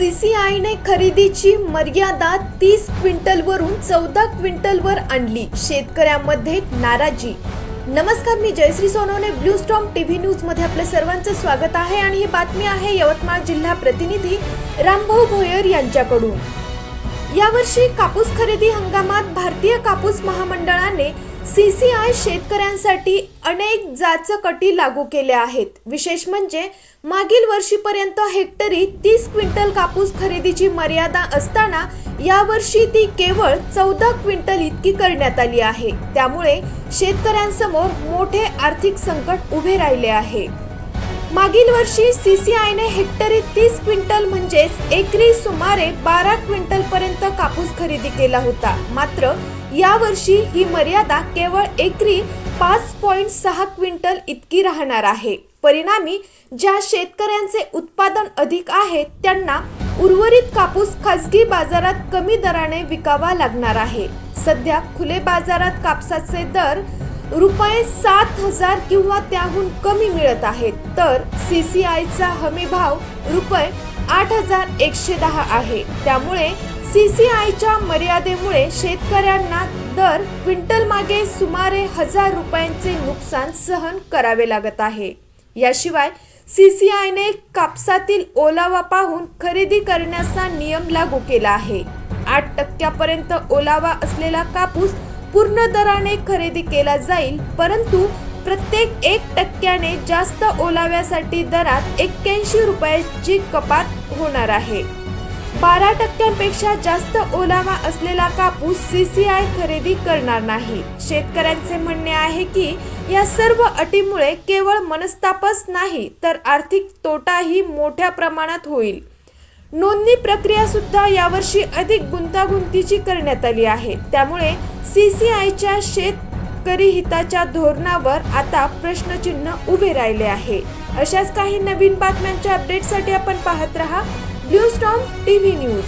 सीसीआयने खरेदीची मर्यादा तीस क्विंटलवरून चौदा क्विंटलवर आणली. शेतकऱ्यांमध्ये नाराजी. नमस्कार मी Jayashree Sonawane blue storm TV न्यूजमध्ये आपलं सर्वांचं स्वागत आहे. आणि ही बातमी आहे यवतमाळ जिल्हा प्रतिनिधी रामभाऊ भोयर यांच्याकडून. यावर्षी कापूस खरेदी हंगामात भारतीय कापूस महामंडळाने सी सी आय शेतकऱ्यांसाठी अनेक जाचकटी लागू केल्या आहेत. विशेष म्हणजे मागील वर्षीपर्यंत हेक्टरी तीस क्विंटल कापूस खरेदीची मर्यादा असताना यावर्षी ती केवळ चौदा क्विंटल इतकी करण्यात आली आहे. त्यामुळे शेतकऱ्यांसमोर मोठे आर्थिक संकट उभे राहिले आहे. मागील वर्षी सीसीआयने हेक्टरी तीस क्विंटल म्हणजेच एकरी सुमारे बारा क्विंटल पर्यंत कापूस खरेदी केला होता. मात्र यावर्षी ही मर्यादा केवळ एकरी पाच पॉईंट सहा क्विंटल इतकी राहणार आहे. परिणामी ज्या शेतकऱ्यांचे उत्पादन अधिक आहे त्यांना उर्वरित कापूस खासगी बाजारात कमी दराने विकावा लागणार आहे. सध्या खुले बाजारात कापसाचे दर रुपये सात हजार किंवा त्याहून कमी मिळत आहेत. तर सी सी हमी भाव रुपये आठ हजार एकशे दहा आहे. त्यामुळे सी सी आयच्या मर्यादेमुळे शेतकऱ्यांना दर क्विंटल मागे सुमारे हजार रुपयांचे नुकसान सहन करावे लागत आहे. याशिवाय सी सी आयने कापसातील ओलावा पाहून खरेदी करण्याचा नियम लागू केला आहे. आठ टक्क्यापर्यंत ओलावा असलेला कापूस पूर्ण दराने खरेदी केला जाईल परंतु प्रत्येक एक टक्क्याने जास्त ओलाव्यासाठी दरात एक्क्याऐंशी रुपयाची कपात होणार आहे. बारा टक्क्यांपेक्षा जास्त ओलावा असलेला कापूस सीसीआय खरेदी करणार नाही. शेतकऱ्यांचे म्हणणे आहे की या सर्व अटीमुळे केवळ मनस्तापच नाही तर आर्थिक तोटाही मोठ्या प्रमाणात होईल. नोंदणी प्रक्रिया सुद्धा यावर्षी अधिक गुंतागुंतीची करण्यात आली आहे. त्यामुळे सीसीआयच्या शेतकरी हिताच्या धोरणावर आता प्रश्नचिन्ह उभे राहिले आहे. अशाच काही नवीन बातम्यांच्या अपडेटसाठी आपण पाहत रहा. Blue storm TV news.